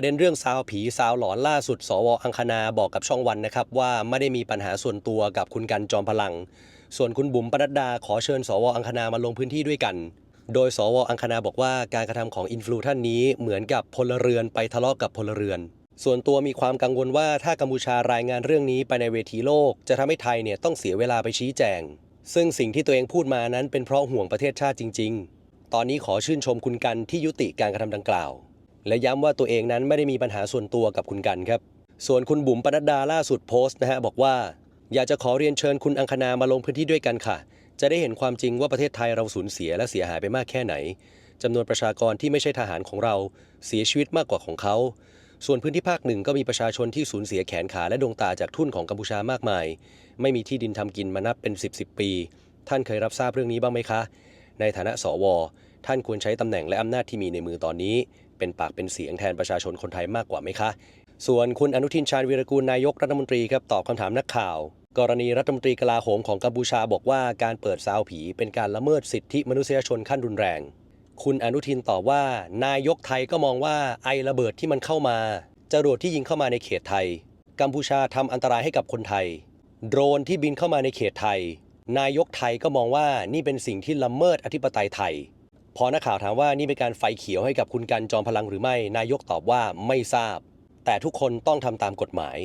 ประเด็นเรื่องซาวผีซาวหลอนล่าสุด สวอังคณาบอกกับช่องวันนะครับ ว่าไม่ได้มีปัญหาส่วนตัวกับคุณกันจอมพลัง ส่วนคุณบุ๋มปนัดดาขอเชิญ สวอังคณามาลงพื้นที่ด้วยกัน โดยสวอังคณาบอกว่าการกระทำของอินฟลูท่านนี้เหมือนกับพลเรือนไปทะเลาะกับพลเรือน ส่วนตัวมีความกังวลว่าถ้ากัมพูชารายงานเรื่องนี้ไปในเวทีโลก จะทำให้ไทยเนี่ยต้องเสียเวลาไปชี้แจง ซึ่งสิ่งที่ตัวเองพูดมานั้นเป็นเพราะห่วงประเทศชาติจริง ๆ ตอนนี้ขอชื่นชมคุณกันที่ยุติการกระทำดังกล่าว และย้ำว่าตัวเองนั้นไม่ได้มีปัญหาส่วนตัวกับคุณกันครับ ส่วนคุณบุ๋มปนัดดาล่าสุดโพสต์นะฮะบอกว่า อยากจะขอเรียนเชิญคุณอังคณามาลงพื้นที่ด้วยกันค่ะ จะได้เห็นความจริงว่าประเทศไทยเราสูญเสียและเสียหายไปมากแค่ไหนจำนวนประชากรที่ไม่ใช่ทหารของเรา เสียชีวิตมากกว่าของเขา ส่วนพื้นที่ภาคหนึ่งก็มีประชาชนที่สูญเสียแขนขาและดวงตาจากทุ่นของกัมพูชามากมาย ไม่มีที่ดินทำกินมานับเป็น 10บสปี ท่านเคยรับทราบเรื่องนี้บ้างไหมคะ ในฐานะสว ท่านควรใช้ตำแหน่งและอำนาจที่มีในมือตอนนี้ เป็นปากเป็นเสียงแทนประชาชนคนไทยมากกว่าไหมคะ ส่วนคุณอนุทินชาญวีรกูลนายกรัฐมนตรีครับตอบคำถามนักข่าว กรณีรัฐมนตรีกลาโหมของกัมพูชาบอกว่าการเปิดซาวผี เป็นการละเมิดสิทธิมนุษยชนขั้นรุนแรง คุณอนุทินตอบว่า นายกไทยก็มองว่าไอระเบิดที่มันเข้ามาจรวดที่ยิงเข้ามาในเขตไทย กัมพูชาทำอันตรายให้กับคนไทย โดรนที่บินเข้ามาในเขตไทย นายกไทยก็มองว่านี่เป็นสิ่งที่ละเมิดอธิปไตยไทย พอนักข่าวถามว่านี่เป็นการไฟเขียวให้กับคุณกันจอมพลังหรือไม่ นายกตอบว่าไม่ทราบ แต่ทุกคนต้องทำตามกฎหมาย